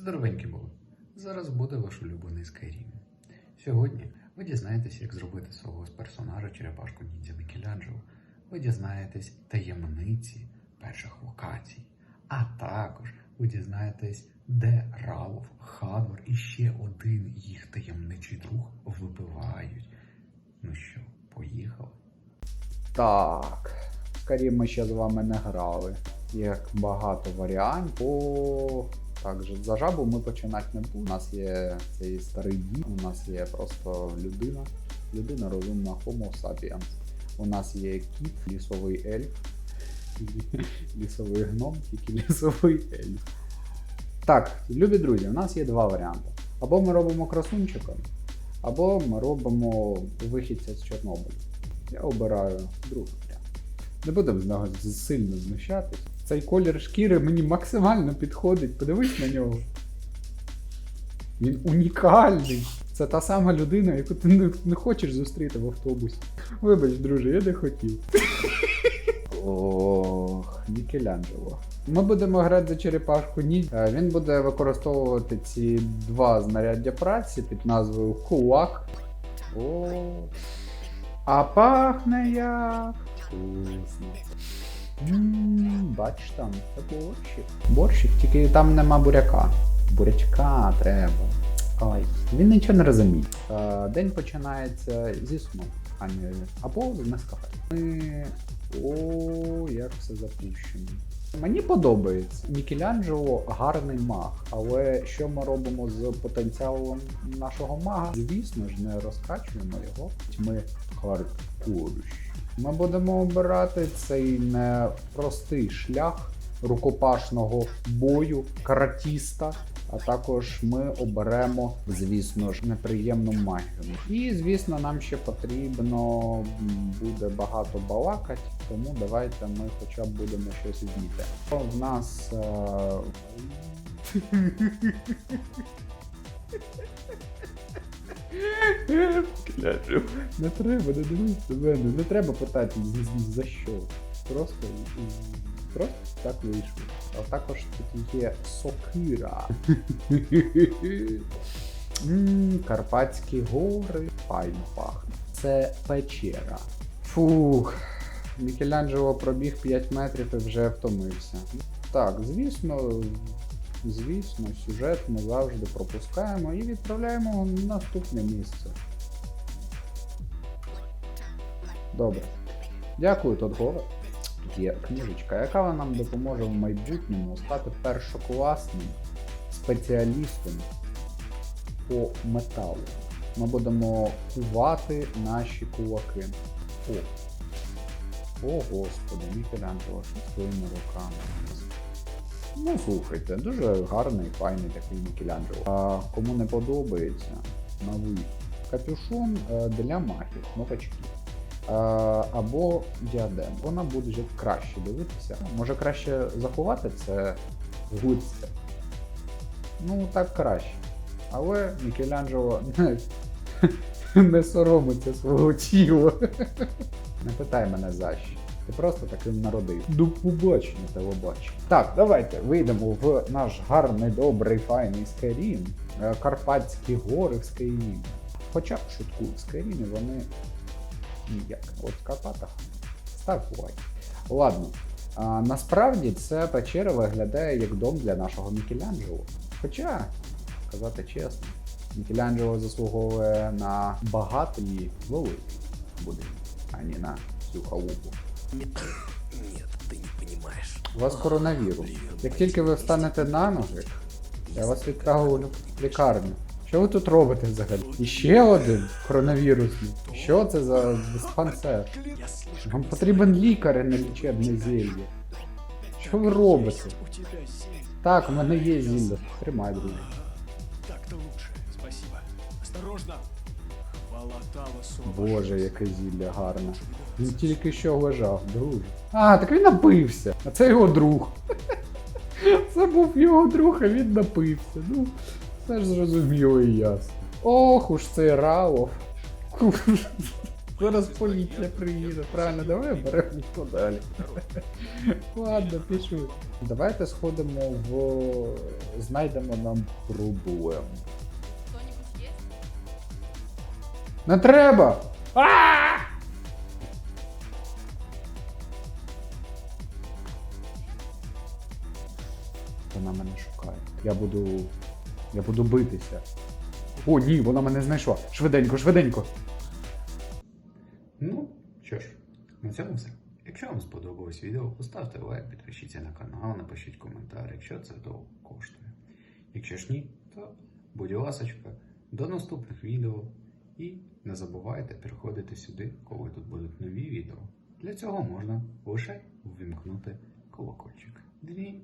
Здоровенькі були. Зараз буде ваш улюблений Skyrim. Сьогодні ви дізнаєтесь, як зробити свого з персонажа черепашку ніндзя Мікеланджело. Ви дізнаєтесь таємниці перших локацій. А також ви дізнаєтесь, де Рауф, Хадвар і ще один їх таємничий друг вибивають. Ну що, поїхали? Так, скоріше ми ще з вами не грали. Є багато варіантів. Так за жабу ми починати не будемо. У нас є цей старий дід, у нас є просто людина. Людина розумна Homo sapiens. У нас є кіт, лісовий ельф, лісовий гном, тільки лісовий ельф. Так, любі друзі, у нас є два варіанти. Або ми робимо красунчика, або ми робимо вихідця з Чорнобиля. Я обираю другий варіант. Не будемо з нього сильно знущатись. Цей колір шкіри мені максимально підходить. Подивись на нього. Він унікальний. Це та сама людина, яку ти не, не хочеш зустріти в автобусі. Вибач, друже, я не хотів. Ох, Мікеланджело. Ми будемо грати за черепашку ні. Е, Він буде використовувати ці два знаряддя праці під назвою Кулак. О, а пахне як вкусно. Ммм, бач там, це борщик. Борщик, тільки там нема буряка. Бурячка треба. Ой, він нічого не розуміє. Е, День починається зі сну, а не або з Нескафе. Ми. О, як все запущено. Мені подобається. Мікеланджело гарний маг, але що ми робимо з потенціалом нашого мага? Звісно ж, не розкачуємо його. Ми хардкорщі. Ми будемо обирати цей непростий шлях рукопашного бою, каратіста. А також ми оберемо, звісно ж, неприємну магію. І, звісно, нам ще потрібно буде багато балакати, тому давайте ми хоча б будемо щось вміти. В нас. Е... Не треба, не дивись мене, не треба питати за що. Просто, просто так вийшло. А також тут є сокира. Карпатські гори, файно пахне. Це печера. Фух. Мікеланджело пробіг 5 метрів і вже втомився. Так, звісно, звісно, сюжет ми завжди пропускаємо і відправляємо на наступне місце. Добре. Дякую, Тодгова. Тут є книжечка, яка нам допоможе в майбутньому стати першокласним спеціалістом по металу. Ми будемо кувати наші кулаки. О, О господи, Мікеланджело, що своїми руками. Ну, слухайте, дуже гарний, файний такий Мікеланджело. А кому не подобається, новий капюшон е, для магів, новачків. Е, Або діадем. Вона буде вже краще дивитися. Може краще заховати це в гудці. Ну, так краще. Але Мікеланджело не, не соромиться свого тіла. Не питай мене за що. Ти просто таким народив. До побачення, телебачення. Так, давайте вийдемо в наш гарний, добрий, файний Скайрім. Е, Карпатські гори в Скайрімі. Хоча б шутку, в Скайрімі вони ніяк. От в Карпатах став лайк. Ладно. А, насправді ця печера виглядає як дом для нашого Мікеланджело. Хоча, сказати чесно, Мікеланджело заслуговує на багатий великий будинок, а не на цю халупу. Нет, ты не понимаешь. У вас коронавірус. Як тільки ви встанете на ноги, я вас відправлю в лікарню. Що ви тут робите взагалі? І ще один коронавірусний. Що це за диспансер? Вам потрібен лікар, а не лічебне зілля. Що ви робите? Так, у мене є зілля. Тримай, друзі. Так-то лучше. Спасибо. Осторожно. Боже, яке зілля гарне. Він тільки що лежав, друже. А, так він напився. А це його друг. Це був його друг, а він напився. Ну, це ж зрозуміло і ясно. Ох уж цей Раов. Зараз поліція приїде, правильно, давай беремо подалі. Ладно, пішли. Давайте сходимо в знайдемо нам проблему. Не треба! А! Вона мене шукає. Я буду. Я буду битися. О, ні, вона мене знайшла. Швиденько, швиденько. Ну, що ж, на цьому все. Якщо вам сподобалось відео, поставте лайк, підпишіться на канал, напишіть коментар, якщо це того коштує. Якщо ж ні, то будь ласочка, до наступних відео. І не забувайте приходити сюди, коли тут будуть нові відео. Для цього можна лише ввімкнути колокольчик. Дві.